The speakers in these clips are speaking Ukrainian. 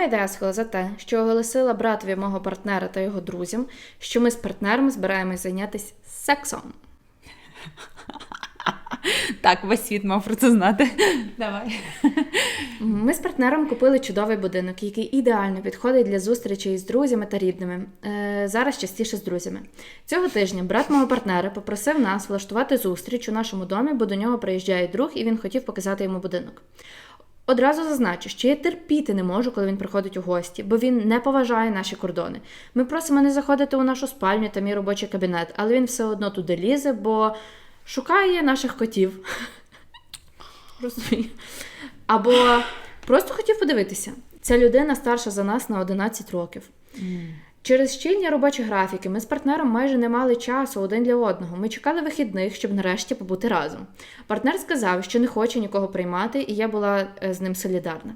Ема Десхола за те, що оголосила братові мого партнера та його друзям, що ми з партнером збираємось зайнятися сексом. Так, весь світ мав про це знати. Давай. Ми з партнером купили чудовий будинок, який ідеально підходить для зустрічей з друзями та рідними. Е, зараз частіше з друзями. Цього тижня брат мого партнера попросив нас влаштувати зустріч у нашому домі, бо до нього приїжджає друг, і він хотів показати йому будинок. Одразу зазначу, що я терпіти не можу, коли він приходить у гості, бо він не поважає наші кордони. Ми просимо не заходити у нашу спальню та мій робочий кабінет, але він все одно туди лізе, бо шукає наших котів. Розумію. Або просто хотів подивитися. Ця людина старша за нас на 11 років. Через щільні робочі графіки ми з партнером майже не мали часу один для одного. Ми чекали вихідних, щоб нарешті побути разом. Партнер сказав, що не хоче нікого приймати, і я була е, з ним солідарна.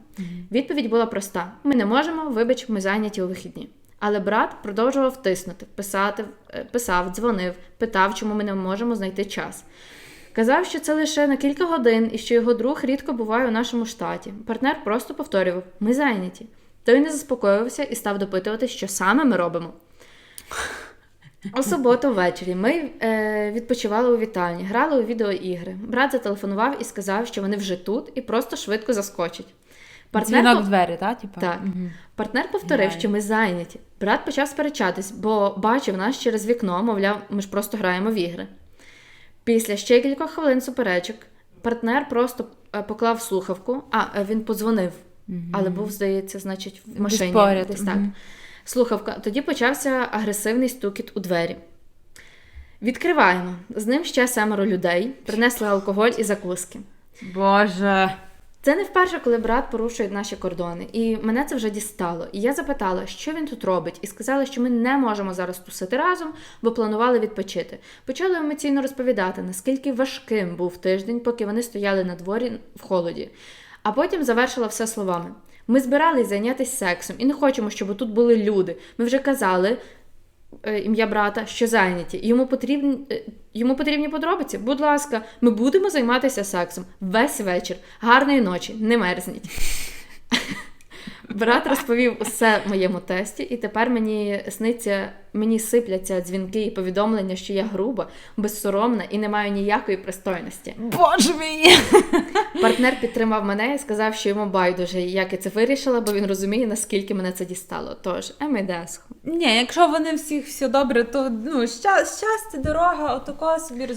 Відповідь була проста: ми не можемо, вибач, ми зайняті у вихідні. Але брат продовжував тиснути, писати, е, писав, дзвонив, питав, чому ми не можемо знайти час. Казав, що це лише на кілька годин і що його друг рідко буває у нашому штаті. Партнер просто повторював: ми зайняті. Той не заспокоювався і став допитувати, що саме ми робимо. У суботу ввечері ми е, відпочивали у вітальні, грали у відеоігри. Брат зателефонував і сказав, що вони вже тут і просто швидко заскочать. Дзвінок по- в двері, так? Типа? так. Мгм. Партнер повторив, Грає. що ми зайняті. Брат почав сперечатись, бо бачив нас через вікно, мовляв, ми ж просто граємо в ігри. Після ще кількох хвилин суперечок партнер просто е, поклав слухавку, а е, він подзвонив, але був, здається, значить, в машині. поряд, Десь так. Слухавка. Тоді почався агресивний стукіт у двері. Відкриваємо. З ним ще семеро людей, принесли алкоголь і закуски. Боже. Це не вперше, коли брат порушує наші кордони, і мене це вже дістало. І я запитала, що він тут робить, і сказали, що ми не можемо зараз тусити разом, бо планували відпочити. Почали емоційно розповідати, наскільки важким був тиждень, поки вони стояли на дворі в холоді. А потім завершила все словами: ми збирались зайнятися сексом і не хочемо, щоб тут були люди. Ми вже казали. е, Ім'я брата, що зайняті. Йому потрібні, е, йому потрібні подробиці. Будь ласка, ми будемо займатися сексом весь вечір. Гарної ночі, не мерзніть. Брат розповів усе моєму тесті, і тепер мені сниться, мені сипляться дзвінки і повідомлення, що я груба, безсоромна і не маю ніякої пристойності. Боже мій! Партнер підтримав мене і сказав, що йому байдуже, як я це вирішила, бо він розуміє, наскільки мене це дістало. Тож, емедесхо. Ні, якщо вони всіх все добре, то ну, щастя, дорога, отако собі розвивається.